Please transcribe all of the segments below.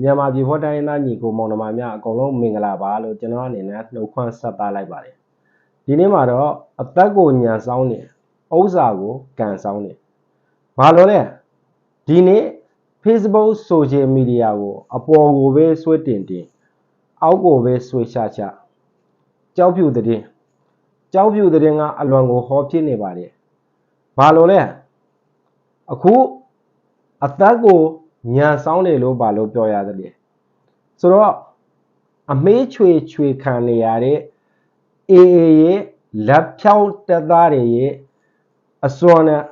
မြန်မာပြည်ဖော်တိုင်းရင်းသားညီကိုမောင်နှမများအကုန်လုံးမင်္ဂလာပါလို့ကျွန်တော်အနေနဲ့နှုတ်ခွန်းဆက်သားလိုက်ပါတယ်ဒီနေ့မှာတော့အသက်ကိုညံဆောင်နေဥစ္စာကိုကန်ဆောင်နေဘာလို့လဲဒီနေ့ Facebook Social Media ကိုအပေါ်ကိုပဲဆွဲတင်တင်အောက်ကိုပဲဆွဲချချကြောက်ဖြူတဲ့ကြောက်ဖြူတဲ့ကအလွန်ကိုဟောဖြစ်နေပါတယ်ဘာလို့လဲအခုအသက်ကို ညာဆောင်တယ်လို့ဘာလို့ပြောရသလဲဆိုတော့အမေးချွေချွေခံနေရတဲ့အေးအေးရဲ့လက်ဖြောင်းတက်သားတွေရဲ့အစွမ်းနဲ့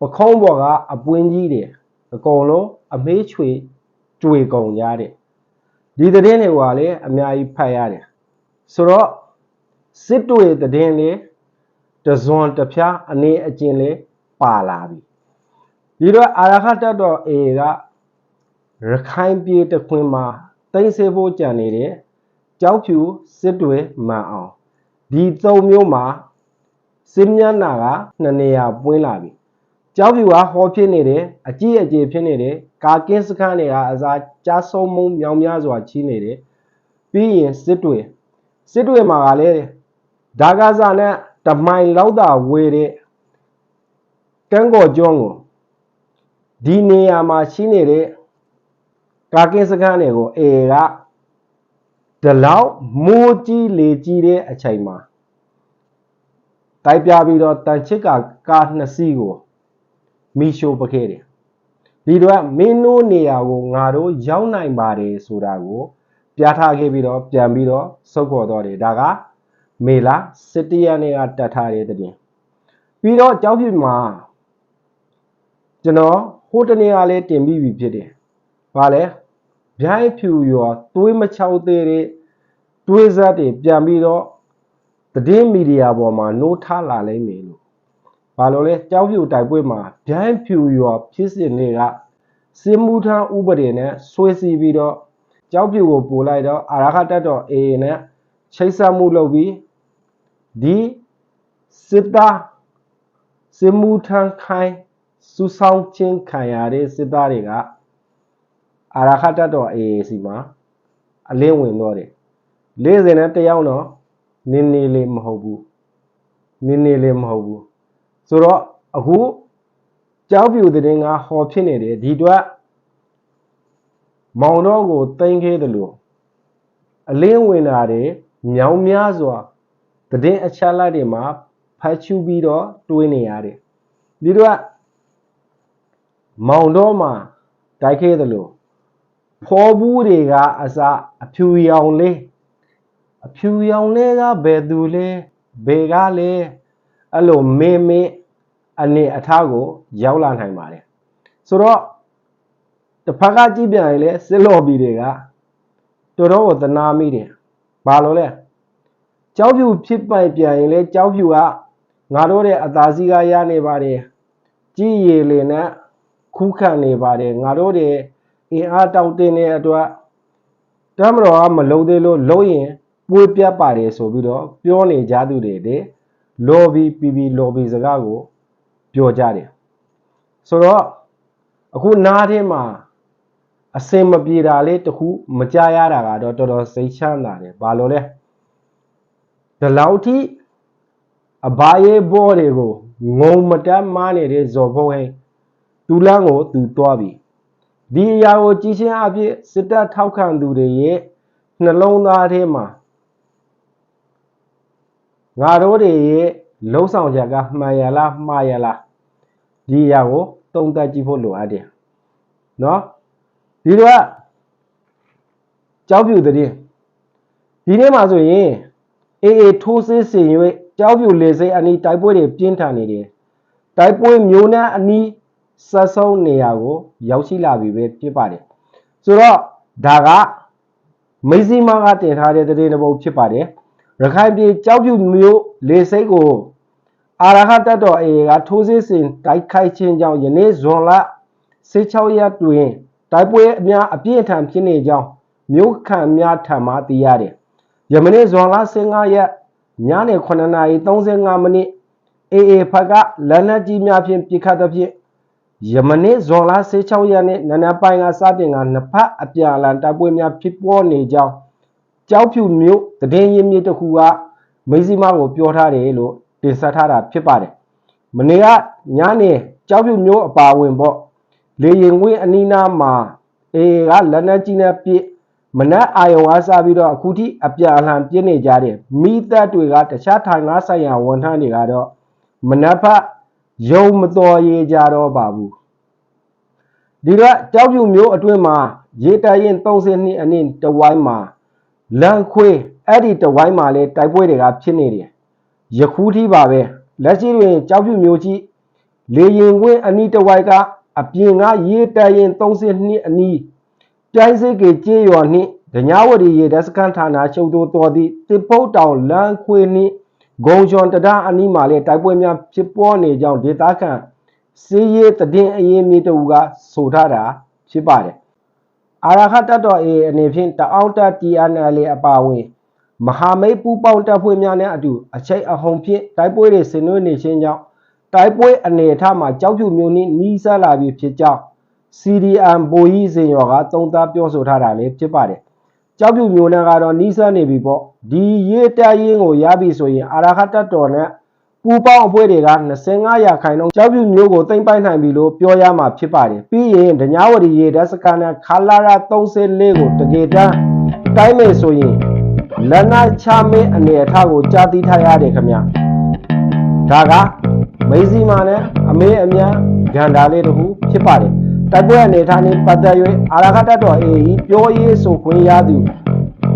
ပခုံးပေါ်ကအပွင့်ကြီးတွေအကုန်လုံးအမေးချွေကြွေကုန်ကြတဲ့ဒီသတင်းတွေကလည်းအများကြီးဖတ်ရတယ်ဆိုတော့စစ်တွေသတင်းလေးတဇွန်တစ်ဖြားအနေအကျဉ်လေးပါလာပြီ ဒီတော့အာရခတတ်တော်အေကရခိုင်ပြည်တခွင်မှာတိမ့်စေဖို့ကြံနေတဲ့ကြောက်ဖြူစစ်တွေမှန်အောင်ဒီသုံးမျိုးမှာစစ်မျက်နာကနှစ်နေရာပွင့်လာပြီကြောက်ဖြူကဟောဖြစ်နေတယ်အကြီးအကျယ်ဖြစ်နေတယ်ကာကင်းစခန်းတွေကအစားကြားဆုံးမုံမြောင်များစွာချီးနေတယ်ပြီးရင်စစ်တွေစစ်တွေမှာကလည်းဒါကစားနဲ့တမိုင်လောက်တာဝေတဲ့ကန်းကော်ကျွန်းကို ဒီနေရာမှာရှိနေတဲ့ကာကင်းစခန်းတွေကိုအေကဒီလောက်မိုးကြီးလေကြီးတဲ့အချိန်မှာတိုက်ပြပြီးတော့တန်ချစ်ကကားနှစ်စီးကိုမီရှိုးပခဲ့တယ်ဒီတော့မင်းတို့နေရာကိုငါတို့ရောက်နိုင်ပါတယ်ဆိုတာကိုပြထားခဲ့ပြီးတော့ပြန်ပြီးတော့စုပ်ခေါ်တော့တယ်ဒါကမေလာ17ရက်နေ့ကတတ်ထားတဲ့တဲ့တင်ပြီးတော့ကြောက်ပြမှာကျွန်တော် ဟိုတနေ့ကလည်းတင်ပြီးပြီဖြစ်တယ်။ဘာလဲဗျိုင်းဖြူရောသွေးမချောက်သေးတဲ့တွေးစားတွေပြန်ပြီးတော့သတင်းမီဒီယာပေါ်မှာနိုးထလာလိမ့်မယ်လို့ဘာလို့လဲကြောက်ဖြူတိုက်ပွဲမှာဗျိုင်းဖြူရောဖြစ်စဉ်တွေကစင်မှုထမ်းဥပဒေနဲ့ဆွေးစီပြီးတော့ကြောက်ဖြူကိုပို့လိုက်တော့အာရခတက်တော်အေးနဲ့ချိတ်ဆက်မှုလုပ်ပြီးဒီစစ်သားစင်မှုထမ်းခိုင်း စူဆောင်းခြင်းခံရတဲ့စစ်သားတွေကအာရခတတ်တော် AAC မှာအလင်းဝင်တော့တယ်40နဲ့တယောက်တော့နင်းနေလေးမဟုတ်ဘူးနင်းနေလေးမဟုတ်ဘူးဆိုတော့အခုကြောက်ပြူတဲ့ငါဟောဖြစ်နေတယ်ဒီတော့မောင်တော့ကိုတင်ခဲ့တယ်လို့အလင်းဝင်တာတွေမြောင်များစွာတည်အချက်လိုက်တွေမှာဖတ်ချူပြီးတော့တွေးနေရတယ်ဒီတော့ မောင်တော့မှာတိုက်ခဲ့တယ်လို့ဖော်ဘူးတွေကအစအဖြူရောင်လေးအဖြူရောင်လေးကဘယ်သူလဲဘယ်ကလဲအဲ့လိုမေးမေးအနေအထားကို ရောက်လာနိုင်ပါတယ်ဆိုတော့တစ်ဖက်ကကြည့်ပြန်ရင်လေစစ်လော်ဘီတွေကတော်တော်ကိုသနာမိတယ်ဘာလို့လဲကြောက်ဖြူဖြစ်ပိုက်ပြန်ရင်လေကြောက်ဖြူကငါတို့ရဲ့အသာစီးကရနေပါတယ်ကြည်ရည်လေနဲ့ ခုခံနေပါတယ်ငါတို့တွေအင်အားတောင့်တင်းတဲ့အတွက်တမတော်ကမလုံသေးလို့လုံရင်ပွေးပြတ်ပါတယ်ဆိုပြီးတော့ပြောနေကြသူတွေတဲ့ lobby PB lobby စကားကိုပြောကြတယ်ဆိုတော့အခုနားထဲမှာအစင်မပြေတာလေးတခုမကြရတာကတော့တော်တော်စိတ်ချမ်းသာတယ်ဘာလို့လဲဒီလောက်ထိအဘာယေဘောတွေကိုငုံမတက်မားနေတဲ့ဇော်ဖုံးဟိ သူလန်းကိုသူတွားပြီဒီအရာကိုကြည်ချင်းအဖြစ်စစ်တပ်ထောက်ခံသူတွေရဲ့နှလုံးသားထဲမှာငါတို့တွေရဲ့လှုံ့ဆော်ချက်ကမှန်ရလားမှားရလားဒီအရာကိုသုံးသပ်ကြည့်ဖို့လိုအပ်တယ်နော်ဒီတော့ကြောက်ပြူတဲ့ဒီနေ့မှာဆိုရင်အေးအေးထိုးစစ်ဆင်၍ကြောက်ပြူလေစိတ်အနီးတိုက်ပွဲတွေပြင်းထန်နေတယ်တိုက်ပွဲမျိုးနှံအနီး ဆက်ဆုံးနေရာကိုရောက်ရှိလာပြီပဲဖြစ်ပါတယ်ဆိုတော့ဒါကမိစီမာကတင်ထားတဲ့တရေတစ်ပုဒ်ဖြစ်ပါတယ်ရခိုင်ပြည်ကြောက်ပြူမျိုးလေစိတ်ကိုအာရဟတတ်တော်အေကထိုးစစ်ဆင်တိုက်ခိုက်ခြင်းကြောင့်ယနေ့ဇွန်လ16ရက်တွင်တိုက်ပွဲအများအပြည့်အထန်ဖြစ်နေကြောင်းမြို့ခံများထံမှသိရတယ်ယမနေ့ဇွန်လ15ရက်ညနေ9:35မိနစ်အေအေဖက်ကလက်နက်ကြီးများဖြင့်ပစ်ခတ်သဖြင့် ယမနေ့ဇွန်လ16ရက်နေ့နနက်ပိုင်းကစတင်ကနှစ်ဖက်အပြန်အလှန်တပ်ပွဲများဖြစ်ပေါ်နေကြောင်းကြောက်ဖြူမျိုးတည်င်းရင်းမြစ်တစ်ခုကမိစီမကိုပြောထားတယ်လို့တင်ဆက်ထားတာဖြစ်ပါတယ်။မနေ့ကညနေကြောက်ဖြူမျိုးအပါအဝင်ပေါ့လေရင်ဝင်းအနီးနားမှာအေကလက်နက်ကြီးနဲ့ပြစ်မနက်အာယုံအားစပြီးတော့အခုထိအပြန်အလှန်ပြစ်နေကြတယ်မိသက်တွေကတခြားထိုင်လားဆိုင်ရာဝန်ထမ်းတွေကတော့မနက်ဖက် ယုံမတော်ရကြတော့ပါဘူးဒီတော့ကြောက်ဖြူမျိုးအတွင်းမှာရေတရင်32အနည်းတဝိုင်းမှာလန်ခွေးအဲ့ဒီတဝိုင်းမှာလေတိုက်ပွဲတွေကဖြစ်နေတယ်ယခုထိပါပဲလက်ရှိတွင်ကြောက်ဖြူမျိုးကြီးလေရင်ကွင်းအနီးတဝိုက်ကအပြင်ကရေတရင်32အနီးပြိုင်းစိတ်ကေကျေးရွာနှင့်ဒညာဝတီရေတပ်စခန်းဌာနချုပ်သို့တော်သည့်တစ်ပုတ်တောင်လန်ခွေနှင့် ဂုံချွန်တရအနီးမှာလေတိုက်ပွဲများဖြစ်ပေါ်နေကြောင်းဒေသခံစီးရဲတည်င်းအရင်မြေတူကဆိုထားတာဖြစ်ပါတယ်အာရခတ်တပ်တော်အေအနေဖြင့်တအောက်တပ် TNL အပါအဝင်မဟာမိတ်ပူးပေါင်းတပ်ဖွဲ့များနဲ့အတူအချိတ်အဟုန်ဖြင့်တိုက်ပွဲတွေဆင်နွှဲနေခြင်းကြောင့်တိုက်ပွဲအနေအထားမှာကြောက်ဖြူမျိုးနှင့်နီးစပ်လာပြီဖြစ်ကြောင်း CDM ဘိုးကြီးစင်ရောကသုံးသပ်ပြောဆိုထားတာလည်းဖြစ်ပါတယ်။ ကြောက်ဖြူမျိုးနဲ့ကတော့နီးစပ်နေပြီပေါ့။ဒီရေးတရင်ကိုရပြီဆိုရင်အာရခတ်တော်နဲ့ပူပေါင်းအဖွဲ့တွေက25ရာခိုင်နှုန်းကြောက်ဖြူမျိုးကိုတင်ပိုက်နိုင်ပြီလို့ပြောရမှာဖြစ်ပါတယ်။ပြီးရင်ဒညာဝတီရေတပ်စခန်းနဲ့ခလာရာ34ကိုတကယ်တမ်းတိုင်းမယ်ဆိုရင်လက်နက်ချမေးအနေအထားကိုကြားသိထားရတယ်ခင်ဗျ။ဒါကမေစီမာနဲ့အမေအမြဂန္ဓာလေးတစ်ခုဖြစ်ပါတယ် တိုက်ပွဲအနေထားနဲ့ပတ်သက်၍အာရခတတော်အေဤပြောရေးဆိုခွင့်ရသူ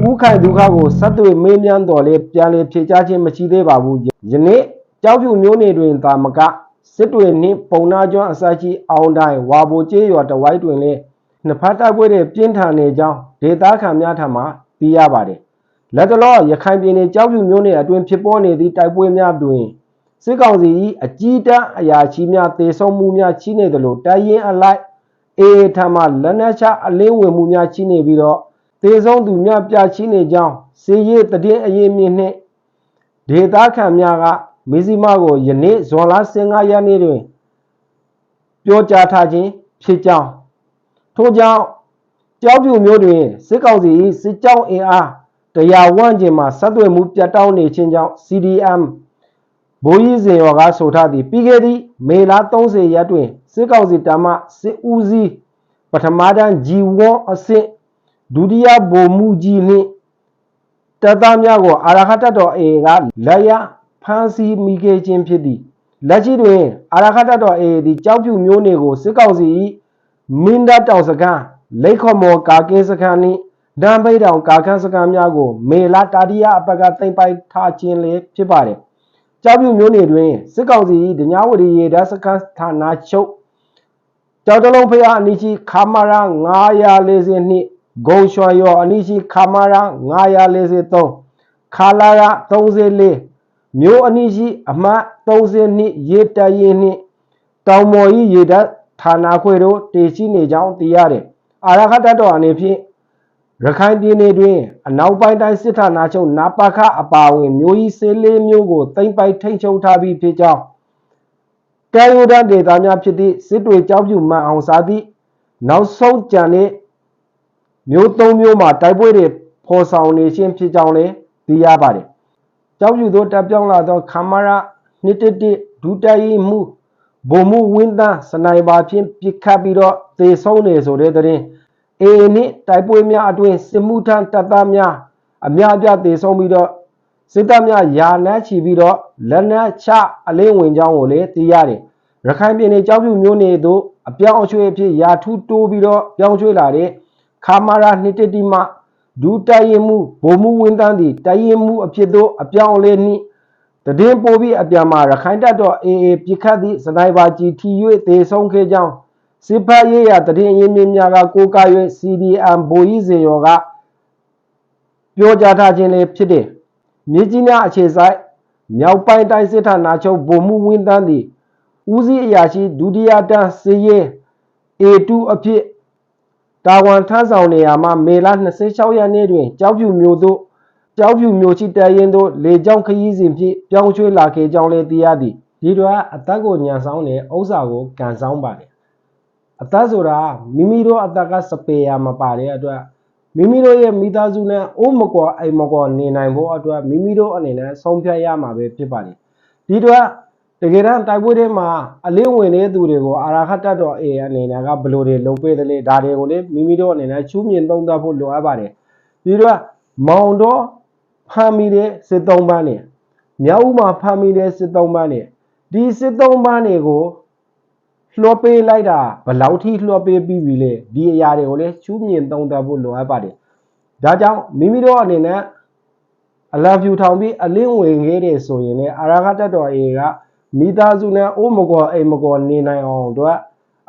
ဥခိုင်ဒုက္ခကိုစက်တွေမေးမြန်းတော်လဲပြန်လေဖြေချခြင်းမရှိသေးပါဘူးယနေ့ကြောက်ဖြူမျိုးနေတွင်သာမကစစ်တွေနှင့်ပုံနာကျွန်းအစရှိအောင်တိုင်းဝါဘိုကျေးရွာတဝိုက်တွင်လည်းနှစ်ဖက်တိုက်ပွဲတွေပြင်းထန်နေကြောင်းဒေသခံများထံမှသိရပါတယ်လက်တလောရခိုင်ပြည်နယ်ကြောက်ဖြူမျိုးနယ်အတွင်းဖြစ်ပေါ်နေသည့်တိုက်ပွဲများတွင်စစ်ကောင်စီ၏အကြီးတန်းအရာရှိများတေဆုံးမှုများရှိနေသလိုတိုင်းရင်အလိုက် အေးထမလက်နက်ချအလင်းဝင်မှုများရှိနေပြီးတော့တေဆုံးသူများပြရှိနေကြောင်းစီရေးတည်င်းအရေးမြင့်နှင့်ဒေသခံများကမေဇီမာကိုယနေ့ဇွန်လ15ရက်နေ့တွင် ပြောကြားထားခြင်းဖြစ်ကြောင်းထို့ကြောင့်ကြောက်ပြူမျိုးတွင်စစ်ကောင်စီ၏စစ်ကြောင်းအင်အားတရားဝန်းကျင်မှာဆက်သွယ်မှုပြတ်တောင်းနေခြင်းကြောင့် CDM ဘိုးကြီးစင်ရောကဆိုထားသည်ပြီးခဲ့သည့်မေလ30ရက်တွင် စစ်ကောင်စီတမစစ်ဦးစီးပထမတန်း G1 အဆင့်ဒုတိယဗိုလ်မှူးကြီးနှင့်တပ်သားများကိုအာရခတတော်အေကလက်ရဖမ်းဆီးမိခဲ့ခြင်းဖြစ်သည်လက်ရှိတွင်အာရခတတော်အေသည်ကြောက်ဖြူမျိုးနေကိုစစ်ကောင်စီ၏မင်းတပ်တောင်စခန်းလိတ်ခေါ်မော်ကာကင်းစခန်းနှင့်ဒံပိတ်တောင်ကာခန်းစခန်းများကို မေလာတာတိယအပတ်ကသိမ်းပိုက်ထားခြင်းလည်းဖြစ်ပါတယ်ကြောက်ပြူမျိုးနေတွင်စစ်ကောင်စီဒညာဝတီရေတပ်စခန်းဌာနချုပ် ကြောက်တလုံးဖျားအနီးရှိခမာရာ940နှစ်ဂုံရွှေရောအနီးရှိခမာရာ943ခါလာရာ34မြို့အနီးရှိအမှတ်30နှစ်ရေတရင်နှင့်တောင်မော်ကြီးရေတပ်ဌာနခွေတို့တည်ရှိနေကြောင်းသိရတယ်အာရခတတော်အနေဖြင့်ရခိုင်ပြည်နယ်တွင်အနောက်ပိုင်းတိုင်းစစ်ဌာနချုပ်နာပခအပါအဝင်မျိုးကြီးစေးလေးမျိုးကိုတင်ပိုက်ထိန်ချုပ်ထားပြီးဖြစ်ကြောင်း ကဲရိုဒဒေတာများဖြစ်သည့်စစ်တွေကြောက်ပြူမှန်အောင်စားသည့်နောက်ဆုံးကြံတဲ့မျိုးသုံးမျိုးမှာတိုက်ပွဲတွေဖော်ဆောင်နေခြင်းဖြစ်ကြောင်းလည်းသိရပါတယ်။ကြောက်ပြူတို့တပ်ပြောင်းလာသောခမရနှစ်တတိဒုတိုင်မှုဗိုလ်မှူးဝင်းသားစနိုက်ပါဖြင့်ပစ်ခတ်ပြီးတော့သေဆုံးနေဆိုတဲ့တဲ့အေနှင့်တိုက်ပွဲများအတွင်းစစ်မှုထမ်းတပ်သားများအများအပြားသေဆုံးပြီးတော့ စစ်တပ်များယာနန်းချီပြီးတော့လက်နက်ချအလင်းဝင်ကြောင်းကိုလည်းသိရတယ်။ရခိုင်ပြည်နယ်ကြောက်ဖြူမျိုးနယ်သို့အပြောင်းအရွှေ့အဖြစ်ယာထူးတိုးပြီးတော့ပြောင်းရွှေ့လာတဲ့ခါမာရာနှစ်တတိမှဒူတိုင်ရင်မှုဗိုလ်မှူးဝင်းတန်းသည်တိုင်ရင်မှုအဖြစ်သို့အပြောင်းအလဲနှင့်တည်င်းပို့ပြီးအပြန်မှာရခိုင်တပ်တော်အေအေပြစ်ခတ်သည့်စနိုက်ပါကြီးထီ၍သေဆုံးခဲ့ကြောင်းစစ်ဖက်ရေးရတည်င်းရင်းမြစ်များကကိုကာ၍ CDM ဘိုးကြီးစင်ရောကပြောကြားထားခြင်းလည်းဖြစ်တယ်။ မြေကြီးများအခြေဆိုင်မြောက်ပိုင်းတိုင်းစစ်ဌာနချုပ်ဗိုလ်မှူးဝင်းတန်းသည်ဦးစီးအရာရှိဒုတိယတန်းစည်ရဲ A2 အဖြစ်တာဝန်ထမ်းဆောင်နေရာမှာမေလ26ရက်နေ့တွင်ကြောက်ဖြူမျိုးသို့ကြောက်ဖြူမျိုးချီတရင်သို့လေကြောင်းခရီးစဉ်ဖြင့်ပြောင်းရွှေ့လာခဲ့ကြောင်းလည်းသိရသည်ဒီတော့အသက်ကိုညံဆောင်တဲ့ဥစ္စာကိုကန်ဆောင်ပါတယ်အသက်ဆိုတာမိမိတို့အသက်ကစပယ်ယာမပါတဲ့အတွက် မိမိတို့ရဲ့မိသားစုနဲ့အိုးမကွာအိမ်မကွာနေနိုင်ဖို့အတွက်မိမိတို့အနေနဲ့ဆုံးဖြတ်ရမှာပဲဖြစ်ပါတယ်ဒီတော့တကယ်တမ်းတိုက်ပွဲထဲမှာအလင်းဝင်တဲ့သူတွေကိုအာရခတ်တတ်တော်အေအနေနဲ့ကဘယ်လိုတွေလုပ်ပေးသလဲဒါတွေကိုလေမိမိတို့အနေနဲ့ချူးမြင်သုံးသပ်ဖို့လိုအပ်ပါတယ်ဒီတော့မောင်တော်ဖမ်းမိတဲ့စစ်သုံးပန်းနေမြောက်ဦးမှာဖမ်းမိတဲ့စစ်သုံးပန်းနေဒီစစ်သုံးပန်းတွေကို လွှတ်ပေးလိုက်တာဘယ်လောက်ထိလွှတ်ပေးပြီးပြီလဲဒီအရာတွေကိုလည်းချူးမြင်သုံးသပ်ဖို့လိုအပ်ပါတယ်ဒါကြောင့်မိမိတို့အနေနဲ့အလံဖြူထောင်ပြီးအလင်းဝင်ခဲ့တယ်ဆိုရင်လည်းအာရခတတ်တော်အေကမိသားစုနဲ့အိုးမကောအိမ်မကောနေနိုင်အောင်အတွက်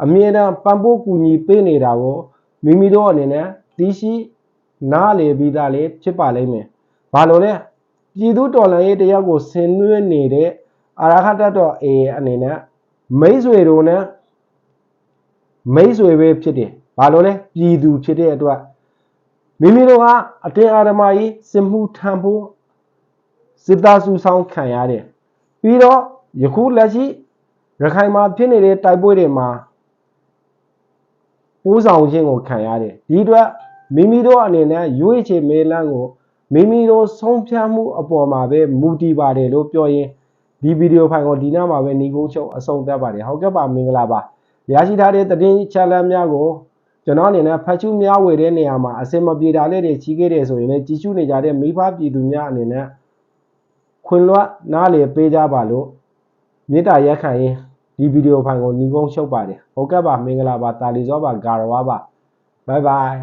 အမြဲတမ်းပံ့ပိုးကူညီပေးနေတာကိုမိမိတို့အနေနဲ့သိရှိနားလေပြီးသားလေးဖြစ်ပါလိမ့်မယ်ဘာလို့လဲပြည်သူတော်လှန်ရေးတရားကိုဆင်နွှဲနေတဲ့အာရခတတ်တော်အေအနေနဲ့ မိတ်ဆွေတို့နဲ့မိတ်ဆွေပဲဖြစ်တယ်။ဘာလို့လဲပြည်သူဖြစ်တဲ့အတွက်မိမိတို့ကအတင်းအာဓမ္မကြီးစစ်မှုထမ်းဖို့စစ်သားစုဆောင်ခံရတယ်။ပြီးတော့ယခုလက်ရှိရခိုင်မှာဖြစ်နေတဲ့တိုက်ပွဲတွေမှာပိုးဆောင်ခြင်းကိုခံရတယ်။ဒီအတွက်မိမိတို့အနေနဲ့ရွေးချယ်မေးလန်းကိုမိမိတို့ဆုံးဖြတ်မှုအပေါ်မှာပဲမူတည်ပါတယ်လို့ပြောရင် ဒီဗီဒီယိုဖိုင်ကိုဒီနားမှာပဲညီကုန်းချုပ်အဆုံးသတ်ပါတယ်။ဟုတ်ကဲ့ပါမင်္ဂလာပါ။ရရှိထားတဲ့သတင်းချက်လက်များကိုကျွန်တော်အနေနဲ့ဖတ်ရှုများဝေတဲ့နေရာမှာအစင်မပြေတာလေးတွေကြီးခဲ့တယ်ဆိုရင်လည်းကြီးစုနေကြတဲ့မိဘပြည်သူများအနေနဲ့ခွင်လွှတ်နားလေပေးကြပါလို့မေတ္တာရက်ခံရင်ဒီဗီဒီယိုဖိုင်ကိုညီကုန်းချုပ်ပါတယ်ဟုတ်ကဲ့ပါမင်္ဂလာပါတာလီဇောပါဂါရဝါပါဘိုင်ဘိုင်